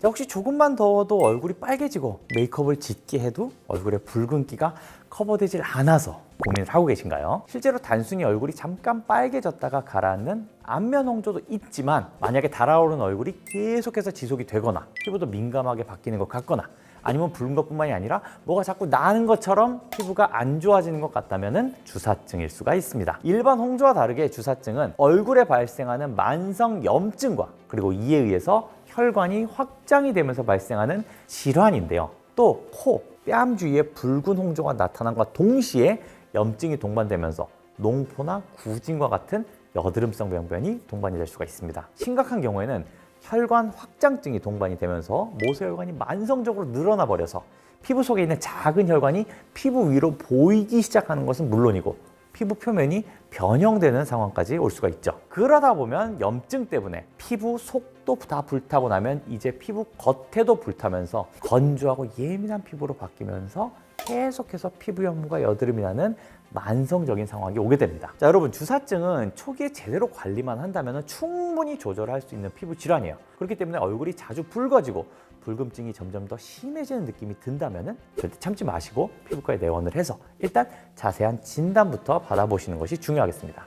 자, 혹시 조금만 더워도 얼굴이 빨개지고 메이크업을 짙게 해도 얼굴에 붉은기가 커버되질 않아서 고민을 하고 계신가요? 실제로 단순히 얼굴이 잠깐 빨개졌다가 가라앉는 안면 홍조도 있지만 만약에 달아오르는 얼굴이 계속해서 지속이 되거나 피부도 민감하게 바뀌는 것 같거나 아니면 붉은 것뿐만이 아니라 뭐가 자꾸 나는 것처럼 피부가 안 좋아지는 것 같다면 주사증일 수가 있습니다. 일반 홍조와 다르게 주사증은 얼굴에 발생하는 만성 염증과 그리고 이에 의해서 혈관이 확장이 되면서 발생하는 질환인데요. 또 코, 뺨 주위에 붉은 홍조가 나타난과 동시에 염증이 동반되면서 농포나 구진과 같은 여드름성 병변이 동반이 될 수가 있습니다. 심각한 경우에는 혈관 확장증이 동반이 되면서 모세혈관이 만성적으로 늘어나 버려서 피부 속에 있는 작은 혈관이 피부 위로 보이기 시작하는 것은 물론이고 피부 표면이 변형되는 상황까지 올 수가 있죠. 그러다 보면 염증 때문에 피부 속도 다 불타고 나면 이제 피부 겉에도 불타면서 건조하고 예민한 피부로 바뀌면서 계속해서 피부 연무가 여드름이 나는 만성적인 상황이 오게 됩니다. 자, 여러분 주사증은 초기에 제대로 관리만 한다면 충분히 조절할 수 있는 피부 질환이에요. 그렇기 때문에 얼굴이 자주 붉어지고 붉음증이 점점 더 심해지는 느낌이 든다면 절대 참지 마시고 피부과에 내원을 해서 일단 자세한 진단부터 받아보시는 것이 중요하겠습니다.